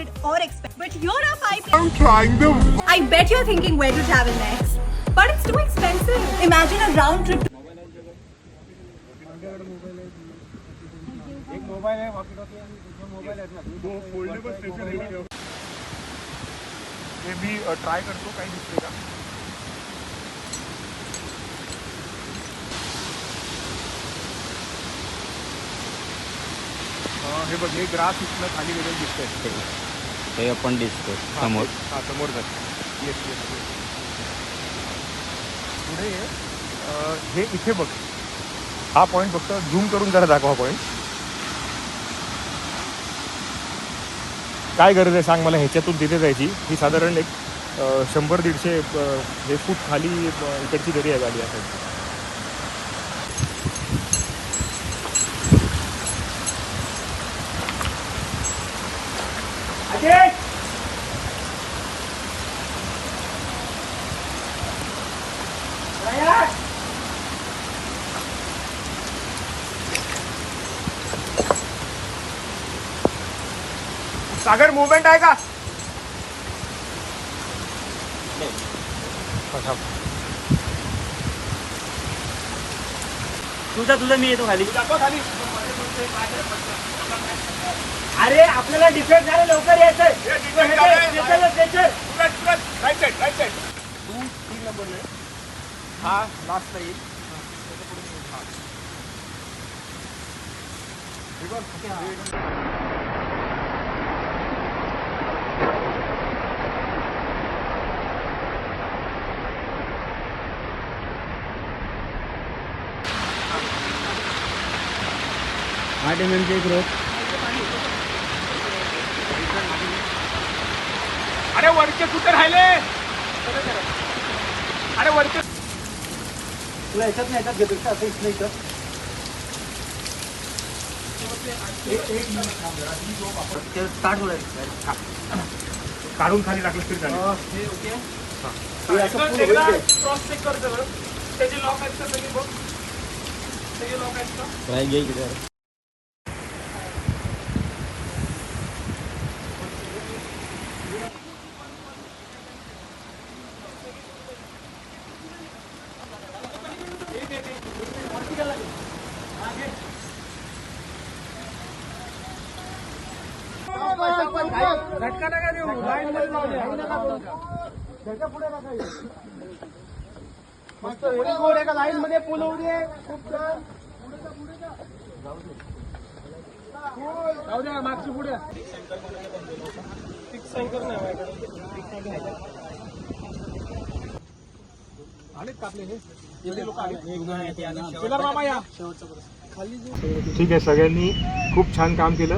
limited or expensive. But you're a five. I'm trying to. I bet you're thinking where to travel next. But it's too expensive. Imagine a round trip. एक mobile आहे walkie talkie आणि दुसरा mobile आहेत ना दो foldable station आहे इथे. हे मी try करतो काही दिसते का अं, हे बघ हे ग्रास इथनं खाली गेलेलं दिसतंय ते आपण दिसतो समोर. हा समोर जात. येस येस पुढे ये. अं, हे इथे बघ. हा पॉईंट फक्त झूम करून जरा दाखवा पॉईंट काय गरज आहे सांग मला ह्याच्यातून तिथे जायची? ही साधारण एक अं, शंभर दीडशे अं, हे फूट खाली अं, इकडची दरी आहे गाडी सागर मुवमेंट आहे का. तुझा तुझा मी येतो खाली. दाखवा खाली. अरे आपल्याला डिफेक्ट झालं लवकर हे साईड तू तीन नंबर आहे हा लास्टला येईल त्याच्या पुढे मी येईल. हा. हे बघ, हे एकदम- आठ एम एमचे एक रोप अरे वरचे कुठे राहिले? अरे वरचे तुला याच्यात नाही याच्यात घेतो असं इथलं इथं. स्टार्ट होणार काढून खाली टाकलं तरी चालेल. असं. क्रॉस चेक करतो त्याचे लॉक आहेत का? सगळे बघ. सगळे लॉक आहेत का? झटका नका देऊ लाईन मध्ये लावले पुढे नका मस्त एका लाईन मध्ये पूल उडी आहे खूप छान जाऊ द्या मागची पुढे नाही माझ्याकडे. आलेत का आपले हे एवढे लोक आले मामा या ठीक आहे सगळ्यांनी खूप छान काम केलं